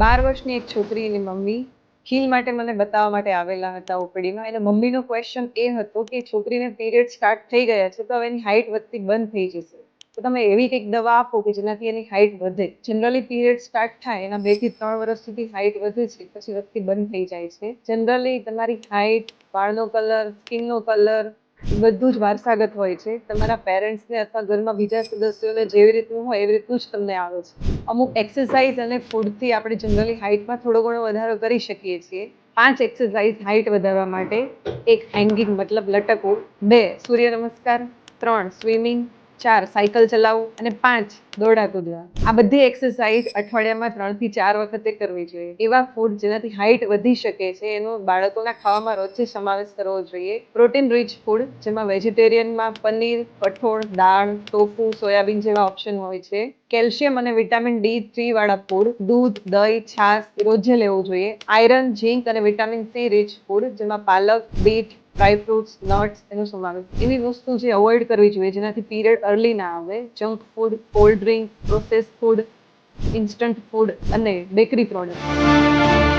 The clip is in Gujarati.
બાર વર્ષની એક છોકરી એની મમ્મી ખીલ માટે મને બતાવવા માટે આવેલા હતા ઓપીડીમાં એટલે મમ્મીનો ક્વેશ્ચન એ હતો કે છોકરીને પીરિયડ સ્ટાર્ટ થઈ ગયા છે, તો હવે એની હાઇટ વધતી બંધ થઈ જશે. તો તમે એવી કંઈક દવા આપો કે જેનાથી એની હાઇટ વધે. જનરલી પીરિયડ સ્ટાર્ટ થાય, એના બેથી ત્રણ વર્ષ સુધી હાઇટ વધે છે, પછી વધતી બંધ થઈ જાય છે. જનરલી તમારી હાઇટ વાળનો કલર સ્કિનનો કલર બધું જ વારસાગત હોય છે. તમારા પેરેન્ટ્સને અથવા ઘરમાં બીજા સદસ્યોને જેવી રીતનું હોય એવી રીતનું જ તમને આવે છે. અમુક એક્સરસાઇઝ અને ફૂડથી આપણે જનરલી હાઇટમાં થોડો ઘણો વધારો કરી શકીએ છીએ. પાંચ એક્સરસાઇઝ હાઇટ વધારવા માટે એક હેંગિંગ મતલબ લટકવું. બે, સૂર્ય નમસ્કાર. ત્રણ સ્વિમિંગ ચાર, સાયકલ ચલાવવું અને પાંચ દોડા કૂદવા આ બધી એક્સરસાઇઝ અઠવાડિયામાં ત્રણથી ચાર વખતે કરવી જોઈએ. એવા ફૂડ જેનાથી હાઇટ વધી શકે છે, એનો બાળકોના ખાવામાં રોજે સમાવેશ કરવો જોઈએ. પ્રોટીન રીચ ફૂડ જેમાં વેજીટેરિયનમાં પનીર, કઠોળ, દાળ ટોફુ સોયાબીન જેવા ઓપ્શન હોય છે. કેલ્શિયમ અને વિટામિન ડી થ્રી વાળા ફૂડ દૂધ, દહીં, છાશ, રોજે લેવું જોઈએ. આયરન ઝીંક અને વિટામિન સી રીચ ફૂડ જેમાં પાલક, બીટ ડ્રાય ફ્રૂટ્સ નટ્સ એનો સમાવેશ. એવી વસ્તુ જે અવોઇડ કરવી જોઈએ, જેનાથી પીરિયડ અર્લી ના આવે. Junk food cold drink process food instant food અને બેકરી પ્રોડક્ટ